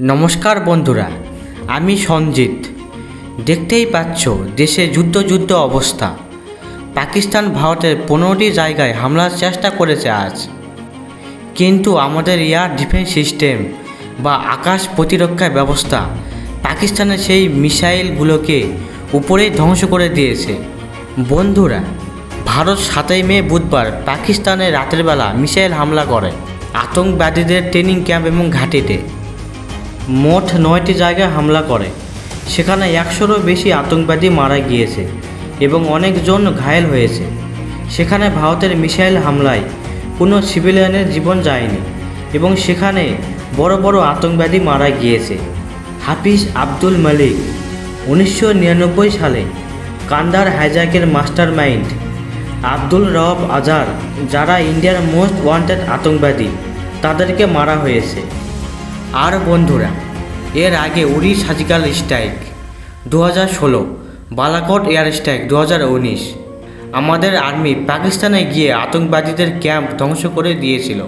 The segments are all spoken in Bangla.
নমস্কার বন্ধুরা, আমি সঞ্জিত। দেখতেই পাচ্ছ, দেশে যুদ্ধ যুদ্ধ অবস্থা। পাকিস্তান ভারতের পনেরোটি জায়গায় হামলার চেষ্টা করেছে আজ। কিন্তু আমাদের এয়ার ডিফেন্স সিস্টেম বা আকাশ প্রতিরক্ষা ব্যবস্থা পাকিস্তানের সেই মিসাইলগুলোকে উপরেই ধ্বংস করে দিয়েছে। বন্ধুরা, ভারত সাতই মে বুধবার পাকিস্তানে রাতের বেলা মিসাইল হামলা করে আতঙ্কবাদীদের ট্রেনিং ক্যাম্প এবং ঘাঁটিতে। মোট নয়টি জায়গায় হামলা করে। সেখানে একশোরও বেশি আতঙ্কবাদী মারা গিয়েছে এবং অনেকজন ঘায়েল হয়েছে। সেখানে ভারতের মিসাইল হামলায় কোনো সিভিলিয়ানের জীবন যায়নি এবং সেখানে বড় বড় আতঙ্কবাদী মারা গিয়েছে। হাফিজ আব্দুল মালিক, উনিশশো নিরানব্বই সালে কান্দার হাইজাকের মাস্টার মাইন্ড আব্দুল রব আজার যারা ইন্ডিয়ার মোস্ট ওয়ান্টেড আতঙ্কবাদী, তাদেরকে মারা হয়েছে। আর বন্ধুরা, এর আগে উড়ি সার্জিক্যাল স্ট্রাইক দু হাজার ষোলো, বালাকোট এয়ার স্ট্রাইক দু হাজার উনিশ। আমাদের আর্মি পাকিস্তানে গিয়ে আতঙ্কবাদীদের ক্যাম্প ধ্বংস করে দিয়েছিল।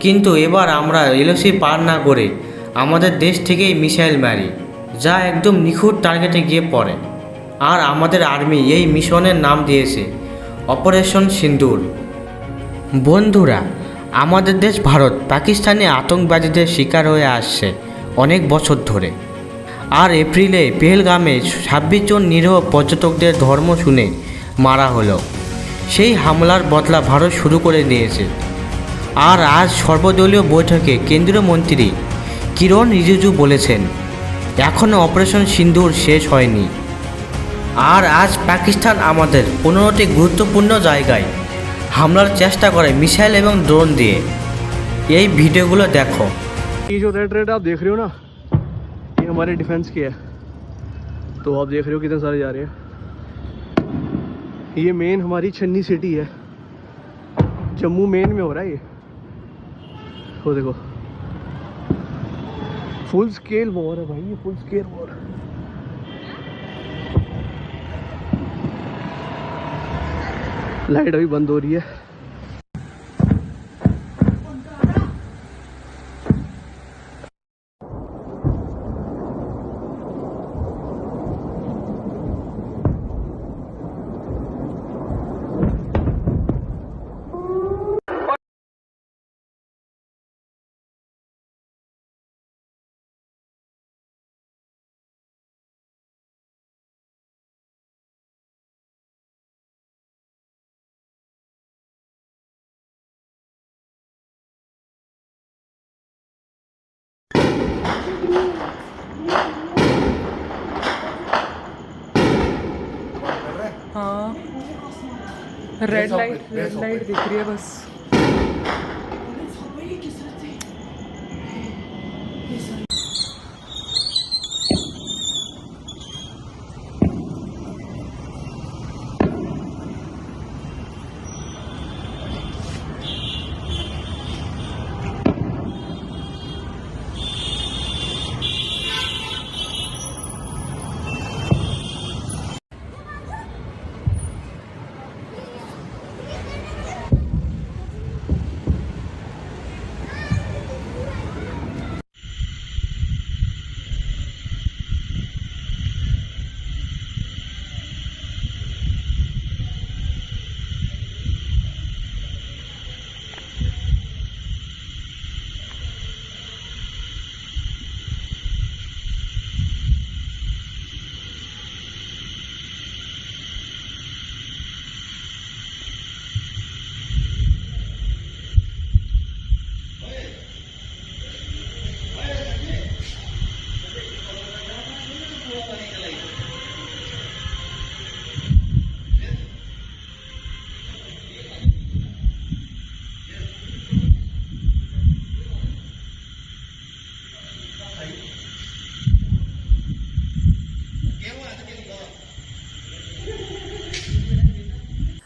কিন্তু এবার আমরা এলওসি পার না করে আমাদের দেশ থেকেই মিসাইল মারি, যা একদম নিখুঁত টার্গেটে গিয়ে পড়ে। আর আমাদের আর্মি এই মিশনের নাম দিয়েছে, অপারেশন সিন্দুর। বন্ধুরা আমাদের দেশ ভারত পাকিস্তানে আতঙ্কবাদীদের শিকার হয়ে আসছে অনেক বছর ধরে। আর এপ্রিলে পেহেলগামে ছাব্বিশ জন নিরীহ পর্যটকদের ধর্ম শুনে মারা হলো। সেই হামলার বদলা ভারত শুরু করে দিয়েছে। আর আজ সর্বদলীয় বৈঠকে কেন্দ্রীয় মন্ত্রী কিরণ রিজিজু বলেছেন এখনও অপারেশন সিন্ধুর শেষ হয়নি। আর আজ পাকিস্তান আমাদের পনেরোটি গুরুত্বপূর্ণ জায়গায় হামলার চেষ্টা করে মিসাইল এবং ড্রোন দিয়ে এই ভিডিওগুলো দেখো ये जो रेड रेड आप देख रहे हो ना ये हमारे डिफेंस की है तो आप देख रहे हो कितने सारे जा रहे हैं ये मेन हमारी छन्नी सिटी है जम्मू मेन में हो रहा है ये वो देखो फुल स्केल वॉर है भाई ये फुल स्केल वॉर लाइट अभी बंद हो रही है। हाँ। रेड लाइट रेड लाइट दिख रही है बस।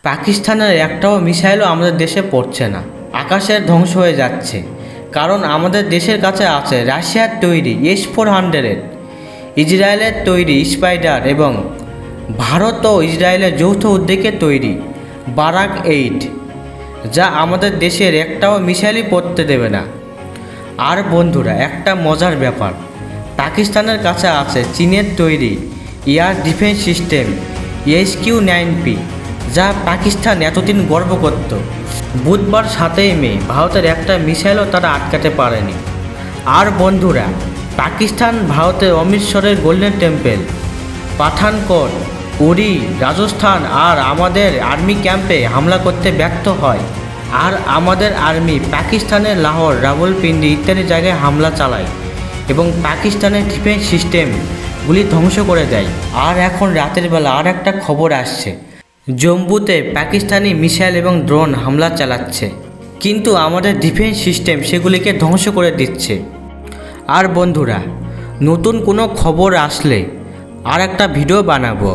পাকিস্তানের একটাও মিসাইলও আমাদের দেশে পড়ছে না। আকাশের ধ্বংস হয়ে যাচ্ছে। কারণ আমাদের দেশের কাছে আছে রাশিয়ার তৈরি এস ফোর হান্ড্রেড ইসরায়েলের তৈরি স্পাইডার এবং ভারত ও ইসরায়েলের যৌথ উদ্যোগে তৈরি বারাক এইট, যা আমাদের দেশের একটাও মিসাইলই পড়তে দেবে না। আর বন্ধুরা, একটা মজার ব্যাপার। পাকিস্তানের কাছে আছে চীনের তৈরি air defence system H Q nine P. যা পাকিস্তান এতদিন গর্ব করত। বুধবার সাতই মে ভারতের একটা মিসাইলও তারা আটকাতে পারেনি। আর বন্ধুরা, পাকিস্তান ভারতের অমৃতসরের গোল্ডেন টেম্পল, পাঠানকোট উড়ি রাজস্থান আর আমাদের আর্মি ক্যাম্পে হামলা করতে ব্যর্থ হয়। আর আমাদের আর্মি পাকিস্তানের লাহোর, রাবলপিন্ডি ইত্যাদি জায়গায় হামলা চালায় এবং পাকিস্তানের ডিফেন্স সিস্টেমগুলি ধ্বংস করে দেয়। আর এখন রাতের বেলা আর একটা খবর আসছে। জম্মুতে পাকিস্তানি মিসাইল এবং ড্রোন হামলা চালাচ্ছে, কিন্তু আমাদের ডিফেন্স সিস্টেম সেগুলিকে ধ্বংস করে দিচ্ছে। আর বন্ধুরা, নতুন কোনো খবর আসলে আর একটা ভিডিও বানাবো।